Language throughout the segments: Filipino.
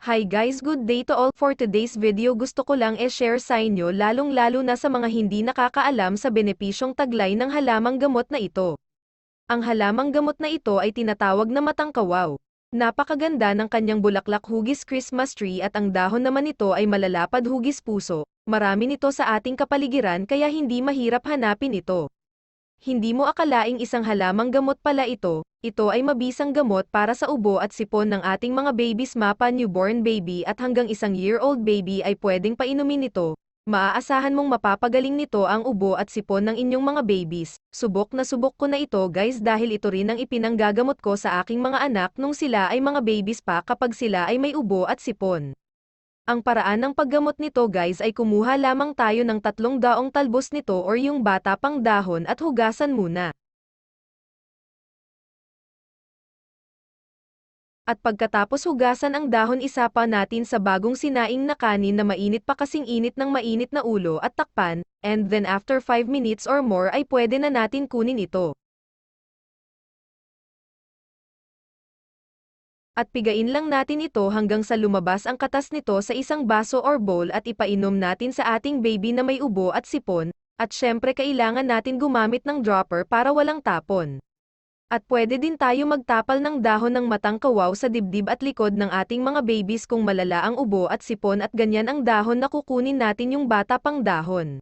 Hi guys good day to all for today's video gusto ko lang e-share sa inyo lalong lalo na sa mga hindi nakakaalam sa benepisyong taglay ng halamang gamot na ito. Ang halamang gamot na ito ay tinatawag na matangkawaw. Napakaganda ng kanyang bulaklak hugis Christmas tree at ang dahon naman nito ay malalapad hugis puso. Marami nito sa ating kapaligiran kaya hindi mahirap hanapin ito. Hindi mo akalaing isang halamang gamot pala ito, ito ay mabisang gamot para sa ubo at sipon ng ating mga babies mapa newborn baby at hanggang isang year-old baby ay pwedeng painumin ito. Maaasahan mong mapapagaling nito ang ubo at sipon ng inyong mga babies. Subok na subok ko na ito guys dahil ito rin ang ipinanggagamot ko sa aking mga anak nung sila ay mga babies pa kapag sila ay may ubo at sipon. Ang paraan ng paggamot nito guys ay kumuha lamang tayo ng tatlong daong talbos nito or yung bata pang dahon at hugasan muna. At pagkatapos hugasan ang dahon isa pa natin sa bagong sinaing na kanin na mainit pa kasing init ng mainit na ulo at takpan, and then after 5 minutes or more ay pwede na natin kunin ito. At pigain lang natin ito hanggang sa lumabas ang katas nito sa isang baso or bowl at ipainom natin sa ating baby na may ubo at sipon, at syempre kailangan natin gumamit ng dropper para walang tapon. At pwede din tayo magtapal ng dahon ng matang kawaw sa dibdib at likod ng ating mga babies kung malala ang ubo at sipon at ganyan ang dahon na kukunin natin yung bata pang dahon.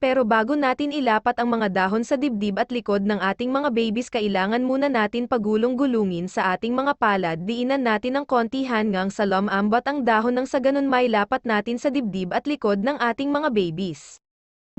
Pero bago natin ilapat ang mga dahon sa dibdib at likod ng ating mga babies kailangan muna natin pagulong-gulungin sa ating mga palad. Diinan natin ng konti hanggang sa lumambat ang dahon nang sa ganun mailapat natin sa dibdib at likod ng ating mga babies.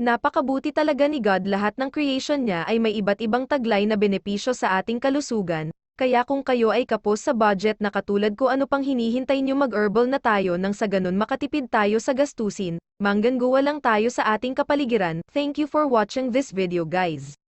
Napakabuti talaga ni God lahat ng creation niya ay may iba't ibang taglay na benepisyo sa ating kalusugan, kaya kung kayo ay kapos sa budget na katulad ko ano pang hinihintay nyo mag-herbal na tayo nang sa ganun makatipid tayo sa gastusin, manggangguwa lang tayo sa ating kapaligiran, thank you for watching this video guys.